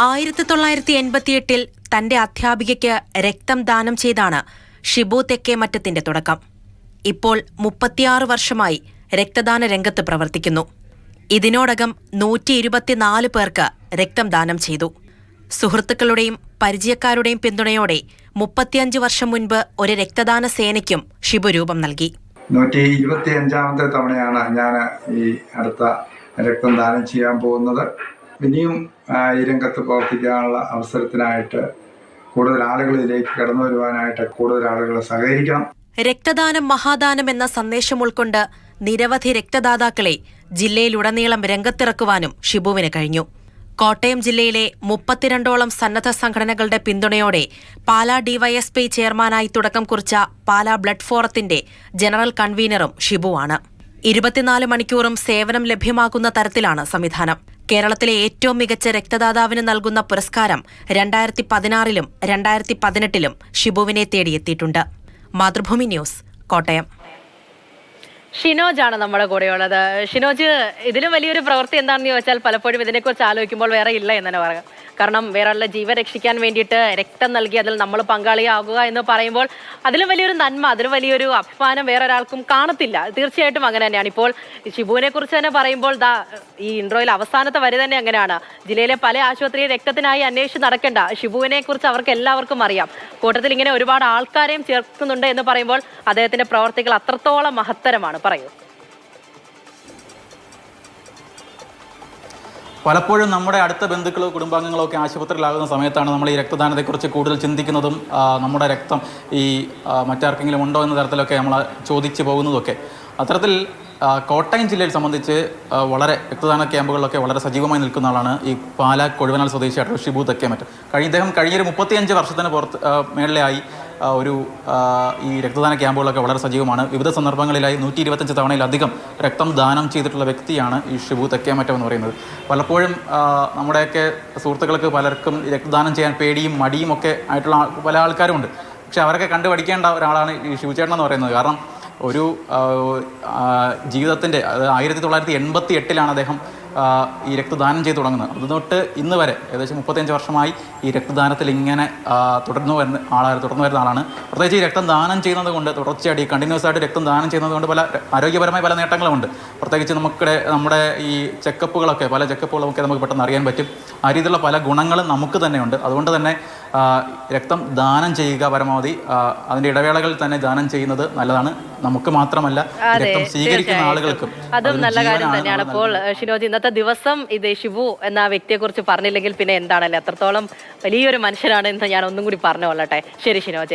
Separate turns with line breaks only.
ആയിരത്തി തൊള്ളായിരത്തി എൺപത്തിയെട്ടിൽ തന്റെ അധ്യാപികയ്ക്ക് രക്തം ദാനം ചെയ്താണ് ഷിബു തെക്കേമറ്റത്തിന്റെ തുടക്കം. ഇപ്പോൾ മുപ്പത്തിയാറ് വർഷമായി രക്തദാന രംഗത്ത് പ്രവർത്തിക്കുന്നു. ഇതിനോടകം നൂറ്റി ഇരുപത്തിനാല് പേർക്ക് രക്തം ദാനം ചെയ്തു. സുഹൃത്തുക്കളുടെയും പരിചയക്കാരുടെയും പിന്തുണയോടെ മുപ്പത്തിയഞ്ച് വർഷം മുൻപ് ഒരു രക്തദാന സേനയ്ക്കും ഷിബു രൂപം നൽകി.
നൂറ്റി ഇരുപത്തി അഞ്ചാമത്തെ തവണയാണ് ഞാൻ ഈ അടുത്ത രക്തം ദാനം ചെയ്യാൻ പോകുന്നത്. ഇനിയും ഈ രംഗത്ത് പ്രവർത്തിക്കാനുള്ള അവസരത്തിനായിട്ട് കൂടുതൽ ആളുകളിലേക്ക് കടന്നു വരുവാനായിട്ട് കൂടുതൽ ആളുകളെ സഹകരിക്കണം.
രക്തദാനം മഹാദാനം എന്ന സന്ദേശം ഉൾക്കൊണ്ട് നിരവധി രക്തദാതാക്കളെ ജില്ലയിലുടനീളം രംഗത്തിറക്കുവാനും ഷിബുവിന് കഴിഞ്ഞു. കോട്ടയം ജില്ലയിലെ മുപ്പത്തിരണ്ടോളം സന്നദ്ധ സംഘടനകളുടെ പിന്തുണയോടെ പാലാ ഡിവൈഎസ്പി ചെയർമാനായി തുടക്കം കുറിച്ച പാലാ ബ്ലഡ് ഫോറത്തിന്റെ ജനറൽ കൺവീനറും ഷിബുവാണ്. ഇരുപത്തിനാല് മണിക്കൂറും സേവനം ലഭ്യമാക്കുന്ന തരത്തിലാണ് സംവിധാനം. കേരളത്തിലെ ഏറ്റവും മികച്ച രക്തദാതാവിന് നൽകുന്ന പുരസ്കാരം രണ്ടായിരത്തി പതിനാറിലും രണ്ടായിരത്തി പതിനെട്ടിലും ഷിബുവിനെ തേടിയെത്തിയിട്ടുണ്ട്. മാതൃഭൂമി ന്യൂസ് കോട്ടയം.
ഷിനോജാണ് നമ്മുടെ കൂടെയുള്ളത്. ഷിനോജ് ഇതിലും വലിയൊരു പ്രവൃത്തി എന്താണെന്ന് ചോദിച്ചാൽ പലപ്പോഴും ഇതിനെക്കുറിച്ച് ആലോചിക്കുമ്പോൾ വേറെ ഇല്ല എന്ന് തന്നെ പറയാം. കാരണം വേറെയുള്ള ജീവൻ രക്ഷിക്കാൻ വേണ്ടിയിട്ട് രക്തം നൽകി അതിൽ നമ്മൾ പങ്കാളിയാകുക എന്ന് പറയുമ്പോൾ അതിലും വലിയൊരു നന്മ അതിലും വലിയൊരു അഭിമാനം വേറെ ഒരാൾക്കും കാണത്തില്ല. തീർച്ചയായിട്ടും അങ്ങനെ തന്നെയാണ്. ഇപ്പോൾ ഷിബുവിനെ കുറിച്ച് തന്നെ പറയുമ്പോൾ ദാ ഈ ഇൻട്രോയിൽ അവസാനത്തെ വരെ തന്നെ അങ്ങനെയാണ്. ജില്ലയിലെ പല ആശുപത്രിയിൽ രക്തത്തിനായി അന്വേഷിച്ച് നടക്കേണ്ട. ഷിബുവിനെ കുറിച്ച് അവർക്ക് എല്ലാവർക്കും അറിയാം. കൂട്ടത്തിൽ ഇങ്ങനെ ഒരുപാട് ആൾക്കാരെയും ചേർക്കുന്നുണ്ട് എന്ന് പറയുമ്പോൾ അദ്ദേഹത്തിന്റെ പ്രവർത്തികൾ അത്രത്തോളം മഹത്തരമാണ്. പറയൂ.
പലപ്പോഴും നമ്മുടെ അടുത്ത ബന്ധുക്കളോ കുടുംബാംഗങ്ങളോ ഒക്കെ ആശുപത്രിയിലാകുന്ന സമയത്താണ് നമ്മൾ ഈ രക്തദാനത്തെക്കുറിച്ച് കൂടുതൽ ചിന്തിക്കുന്നതും നമ്മുടെ രക്തം ഈ മറ്റാർക്കെങ്കിലും ഉണ്ടോ എന്ന തരത്തിലൊക്കെ നമ്മൾ ചോദിച്ചു പോകുന്നതൊക്കെ. അത്തരത്തിൽ കോട്ടയം ജില്ലയിൽ സംബന്ധിച്ച് വളരെ രക്തദാന ക്യാമ്പുകളിലൊക്കെ വളരെ സജീവമായി നിൽക്കുന്ന ആളാണ് ഈ പാലാ കൊഴുവനാൽ സ്വദേശിയായിട്ടുള്ള ഷിബു മറ്റും കഴിഞ്ഞ ഇദ്ദേഹം കഴിഞ്ഞൊരു മുപ്പത്തിയഞ്ച് വർഷത്തിന് പുറത്ത് മേളിലായി. ഒരു ഈ രക്തദാന ക്യാമ്പുകളൊക്കെ വളരെ സജീവമാണ്. വിവിധ സന്ദർഭങ്ങളിലായി നൂറ്റി ഇരുപത്തഞ്ച് തവണയിലധികം രക്തം ദാനം ചെയ്തിട്ടുള്ള വ്യക്തിയാണ് ഈ ഷിബു തെക്കേമറ്റം എന്ന് പറയുന്നത്. പലപ്പോഴും നമ്മുടെയൊക്കെ സുഹൃത്തുക്കൾക്ക് പലർക്കും രക്തദാനം ചെയ്യാൻ പേടിയും മടിയും ഒക്കെ ആയിട്ടുള്ള പല ആൾക്കാരുമുണ്ട്. പക്ഷെ അവരൊക്കെ കണ്ടുപഠിക്കേണ്ട ഒരാളാണ് ഈ ശിവചേട്ടൻ എന്ന് പറയുന്നത്. കാരണം ഒരു ജീവിതത്തിന്റെ ആയിരത്തി തൊള്ളായിരത്തി എൺപത്തി എട്ടിലാണ് അദ്ദേഹം ഈ രക്തദാനം ചെയ്തു തുടങ്ങുന്നത്. അത് തൊട്ട് ഇന്ന് വരെ ഏകദേശം മുപ്പത്തഞ്ച് വർഷമായി ഈ രക്തദാനത്തിൽ ഇങ്ങനെ തുടർന്നു വരുന്ന ആളാണ് തുടർന്നു വരുന്ന ആളാണ്. പ്രത്യേകിച്ച് ഈ രക്തം ദാനം ചെയ്യുന്നത് കൊണ്ട് തുടർച്ചയായിട്ട് ഈ കണ്ടിന്യൂസ് ആയിട്ട് രക്തം ദാനം ചെയ്യുന്നത് കൊണ്ട് പല ആരോഗ്യപരമായ പല നേട്ടങ്ങളുമുണ്ട്. പ്രത്യേകിച്ച് നമുക്കിടെ നമ്മുടെ ഈ ചെക്കപ്പുകളൊക്കെ പല ചെക്കപ്പുകളൊക്കെ നമുക്ക് പെട്ടെന്ന് അറിയാൻ പറ്റും. ആ രീതിയിലുള്ള പല ഗുണങ്ങളും നമുക്ക് തന്നെയുണ്ട് അതുകൊണ്ട് തന്നെ രക്തം ദാനം ചെയ്യുക പരമാവധി അതിന്റെ അതിന്റെ ഇടവേളകളിൽ തന്നെ ദാനം ചെയ്യുന്നത് നല്ലതാണ്. നമുക്ക് മാത്രമല്ല രക്തം സ്വീകരിക്കുന്ന ആളുകൾക്കും
അതും നല്ല കാര്യം തന്നെയാണ്. അപ്പോൾ ഷിനോജ് ഇന്നത്തെ ദിവസം ഇത് ഷിബു എന്ന വ്യക്തിയെ കുറിച്ച് പറഞ്ഞില്ലെങ്കിൽ പിന്നെ എന്താണല്ലേ? അത്രത്തോളം വലിയൊരു മനുഷ്യനാണ് എന്ന് ഞാൻ ഒന്നും കൂടി പറഞ്ഞു കൊള്ളട്ടെ ശരി ഷിനോജ്.